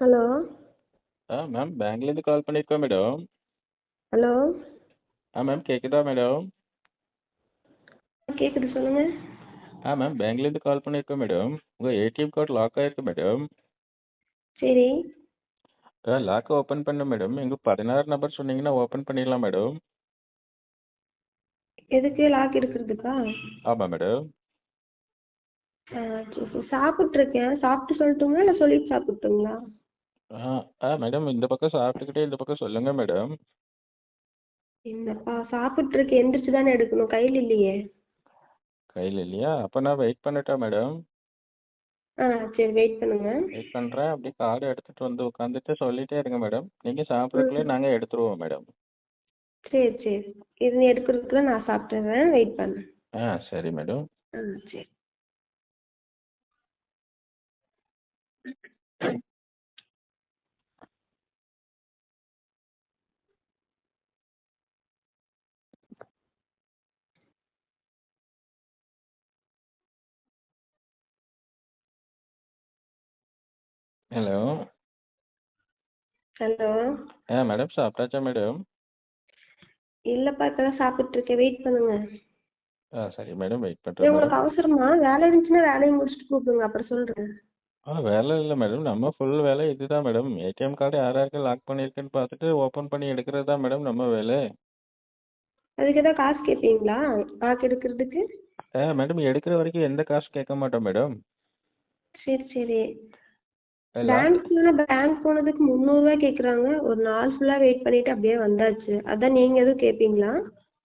Hello ஆ ma'am பேங்க்லேருந்து call பண்ணியிருக்கோம் மேடம் ஹலோ ஆ மேம் கேட்குதா மேடம் கேட்குது சொல்லுங்கள் ஆ மேம் பேங்க்லேருந்து கால் பண்ணியிருக்கோம் மேடம் உங்கள் ஏடிஎம் கார்டு லாக் ஆயிருக்கு மேடம் சரி ஆ லாக் ஓப்பன் பண்ண மேடம் எங்கள் பதினாறு நம்பர் சொன்னீங்கன்னா ஓப்பன் பண்ணிடலாம் மேடம் எதுக்கு லாக் எடுக்கிறதுக்கா ஆமாம் மேடம் சாப்பிட்ருக்கேன் சாப்பிட்டு சொல்லட்டுங்களா இல்லை சொல்லிட்டு சாப்பிட்டுங்களா ஆ ஆ மேடம் இந்த பக்கம் சாப்பிட்டுக்கிட்டே இந்த பக்கம் சொல்லுங்கள் மேடம் என்னப்பா சாப்பிட்ருக்கேன் எந்திரிச்சு தானே எடுக்கணும். கையில் இல்லையே. கையில் இல்லையா? அப்போ நான் வெயிட் பண்ணட்டா மேடம் ஆ சரி வெயிட் பண்ணுங்க. வெயிட் பண்ணுறேன் அப்படியே கார்டு எடுத்துகிட்டு வந்து உட்காந்துட்டு சொல்லிட்டே இருங்க மேடம் நீங்கள் சாப்பிட்றதுக்குள்ளே நாங்கள் எடுத்துருவோம் மேடம் சரி சரி. இது எடுக்கிறதுக்குள்ள நான் சாப்பிட்டுறேன். வெயிட் பண்ணு. ஆ சரி மேடம் ஆ சரி. ஹலோ ஹலோ ஆ மேடம் சாப்பிட்டாச்சா மேடம் இல்லைப்பா இப்போ தான் சாப்பிட்ருக்கேன் வெயிட் பண்ணுங்க. ஆ சரி மேடம் வெயிட் ஏய், பண்ணுறேன் உங்களுக்கு மேடம் அவசரமா? வேலை இருந்துச்சுன்னா வேலையை முடிச்சுட்டு கூப்பிடுங்க அப்புறம் சொல்கிறேன் ஆ வேலை இல்லை மேடம் நம்ம ஃபுல் வேலை இதுதான் மேடம் ஏடிஎம் கார்டு யார் யாருக்கு லாக் பண்ணியிருக்குன்னு பார்த்துட்டு ஓப்பன் பண்ணி எடுக்கிறது தான் மேடம் நம்ம வேலை. அதுக்கு ஏதாவது காசு கேட்பீங்களா? லாக் எடுக்கிறதுக்கு? ஆ மேடம் எடுக்கிற வரைக்கும் எந்த காசு கேட்க மாட்டோம் மேடம் சரி சரி. லாக் பேங்க் போனதுக்கு முந்நூறுரூவா கேட்குறாங்க ஒரு நாள் ஃபுல்லாக வெயிட் பண்ணிட்டு அப்படியே வந்தாச்சு. அதான் நீங்கள் எதுவும் கேட்பீங்களா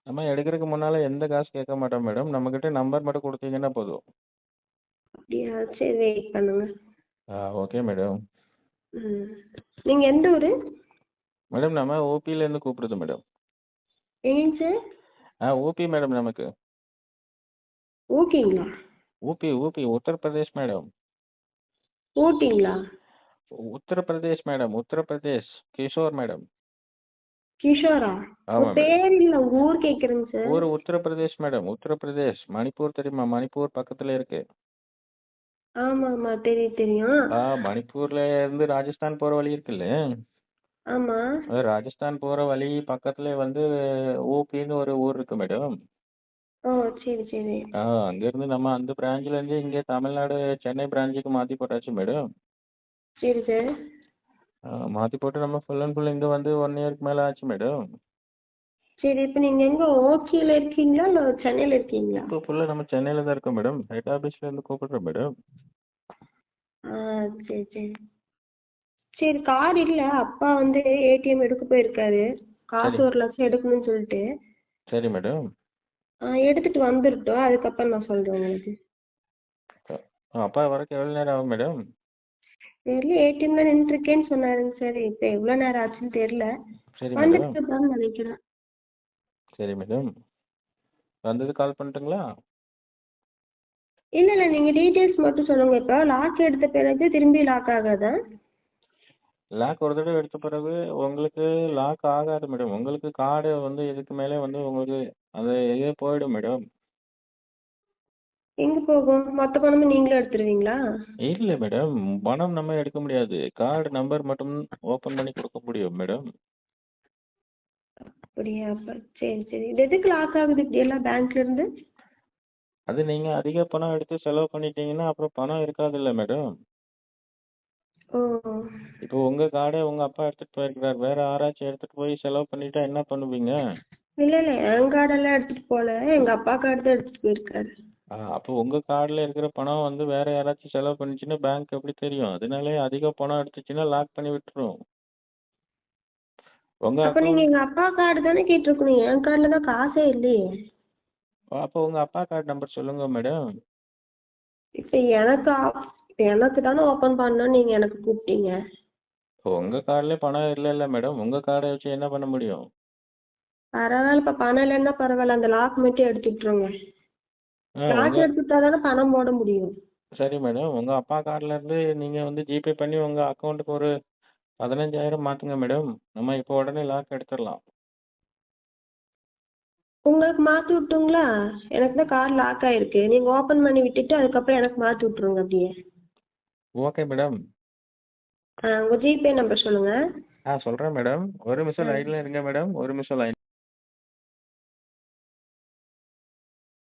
நம்ம எடுக்கிறதுக்கு முன்னால் எந்த காசு கேட்க மாட்டோம் மேடம் நம்மக்கிட்ட நம்பர் மட்டும் கொடுத்தீங்கன்னா போதும். அப்படியா? சரி வெயிட் பண்ணுங்க. ஆ ஓகே மேடம் ம். நீங்கள் எந்த ஊர்? மேடம் நம்ம ஓபியிலேருந்து கூப்பிடுது மேடம் எங்கேங்க சார் ஆ ஊபி மேடம் நமக்கு. ஊட்டிங்களா ஊபி ஊபி உத்தரப்பிரதேஷ் மேடம் ஊட்டிங்களா உத்தரப்பிரதேஷ் மேடம் உத்தரப்பிரதேஷ் கிஷோர் மேடம். கிஷோரா? உங்கள் பேர் இல்லை ஊர் கேட்குறேங்க சார் ஊர் உத்தரப்பிரதேஷ் மேடம் உத்தரப்பிரதேஷ். மணிப்பூர் தெரியுமா? மணிப்பூர் பக்கத்தில் இருக்கு. ஆமாம் ஆமாம் தெரியும் தெரியும். ஆ மணிப்பூர்ல இருந்து ராஜஸ்தான் போகிற வழி இருக்குல்ல அது ராஜஸ்தான் போகிற வழி பக்கத்துல வந்து ஊபின்னு ஒரு ஊர் இருக்கு மேடம். ஓ சரி சரி. ஆ அங்கேருந்து நம்ம அந்த பிரான்ச்லேருந்து இங்கே தமிழ்நாடு சென்னை பிரான்ச்சுக்கு மாற்றி போட்டாச்சு மேடம். சரி சார். மாற்றி போட்டு நம்ம ஃபுல் அண்ட் ஃபுல் இங்கே வந்து ஒன் இயருக்கு மேலே ஆச்சு மேடம் சரி இப்போ நீங்கள் எங்கே ஓக்கியில் இருக்கீங்களா? இல்லை சென்னையில் இருக்கீங்களா? இப்போ ஃபுல்லாக நம்ம சென்னையில் தான் இருக்கோம் மேடம் ஹெட் ஆஃபீஸ்லேருந்து கூப்பிடுறோம் மேடம் ஆ சரி சரி. சரி கார் இல்லை. அப்பா வந்து ஏடிஎம் எடுக்க போயிருக்காரு. காசு ஒரு லட்சம் எடுக்கணும்னு சொல்லிட்டு. சரி மேடம் ஆ எடுத்துட்டு வந்துருட்டோம். அதுக்கப்புறம் நான் சொல்கிறேன் உங்களுக்கு. அப்பா வரக்கு எவ்வளோ நேரம் ஆகும் மேடம் தெரியல ஏடிஎம்ல நின்றுருக்கேன்னு சொன்னாருங்க சார் இப்போ எவ்வளோ நேரம் ஆச்சுன்னு தெரியல. சரி மேடம் நினைக்கிறேன். சரி மேடம் வந்தது கால் பண்ணட்டுங்களா? இல்லை இல்லை நீங்கள் டீட்டெயில்ஸ் மட்டும் சொல்லுங்கள் இப்போ லாக் எடுத்த பிறகு திரும்பி லாக் ஆகாதா? லாக் ஒரு தடவை எடுத்த பிறகு உங்களுக்கு லாக் ஆகாது மேடம் உங்களுக்கு கார்டு வந்து இதுக்கு மேலே வந்து உங்களுக்கு அது இதே போயிடும் மேடம் எங்கே போகும்? மொத்த பணமும் நீங்களே எடுத்துருவீங்களா? இல்லை மேடம் பணம் நம்ம எடுக்க முடியாது. கார்டு நம்பர் மட்டும் ஓப்பன் பண்ணி கொடுக்க முடியும் மேடம் அப்படியா? அப்போ சரி சரி. இது எதுக்கு லாக் ஆகுது இப்படி எல்லாம் பேங்க்ல இருந்து? அது நீங்கள் அதிக பணம் எடுத்து செலவு பண்ணிட்டீங்கன்னா அப்புறம் பணம் இருக்காதுல்ல மேடம் ஓ. இப்போ உங்கள் கார்டை உங்கள் அப்பா எடுத்துகிட்டு போயிருக்கிறார். வேறு யாராச்சும் எடுத்துகிட்டு போய் செலவு பண்ணிட்டா என்ன பண்ணுவீங்க? இல்லை இல்லை. என் கார்டெல்லாம் எடுத்துகிட்டு போகல எங்கள் அப்பா கார்டு தான் எடுத்துகிட்டு போயிருக்காரு. ஆ அப்போ உங்கள் கார்டில் இருக்கிற பணம் வந்து வேறு யாராச்சும் செலவு பண்ணிச்சுன்னா பேங்க் எப்படி தெரியும்? அதனாலே அதிக பணம் எடுத்துச்சுன்னா லாக் பண்ணி விட்டுரும். உங்கள் அப்போ நீங்கள் எங்கள் அப்பா கார்டு தானே கேட்டிருக்கணும்? என் கார்டில் தான் காசே இல்லையே. அப்போ உங்கள் அப்பா கார்டு நம்பர் சொல்லுங்கள் மேடம் இப்போ எனக்கு எனக்கு தானே ஓப்பன் பண்ணணும்னு நீங்கள் எனக்கு கூப்பிட்டீங்க. உங்கள் கார்டில் பணம் இல்லைல்ல மேடம் உங்கள் கார்டை வச்சு என்ன பண்ண முடியும்? பரவாயில்ல இப்போ பணம் இல்லைன்னா பரவாயில்ல. அந்த லாக் மட்டும் எடுத்துக்கிட்டுருங்க ஆ உங்கள் எடுத்துட்டா தானே பணம் போட முடியும். சரி மேடம். உங்கள் அப்பா கார்டிலேருந்து நீங்கள் வந்து ஜிபே பண்ணி உங்கள் அக்கௌண்ட்டுக்கு ஒரு பதினஞ்சாயிரம் மாற்றுங்க மேடம். நம்ம இப்போ உடனே லாக் எடுத்துடலாம். உங்களுக்கு மாற்றி விட்டுங்களா? எனக்கு தான் கார்டு லாக் ஆயிருக்கு. நீங்கள் ஓப்பன் பண்ணி விட்டுட்டு அதுக்கப்புறம் எனக்கு மாற்றி விட்ருங்க அப்படியே. Okay madam. உங்கள் ஜிபே நம்பர் சொல்லுங்கள் ஆ சொல்கிறேன் மேடம். ஒரு நிமிஷம் லைனில் இருங்க மேடம். ஒரு நிமிஷம் லைன்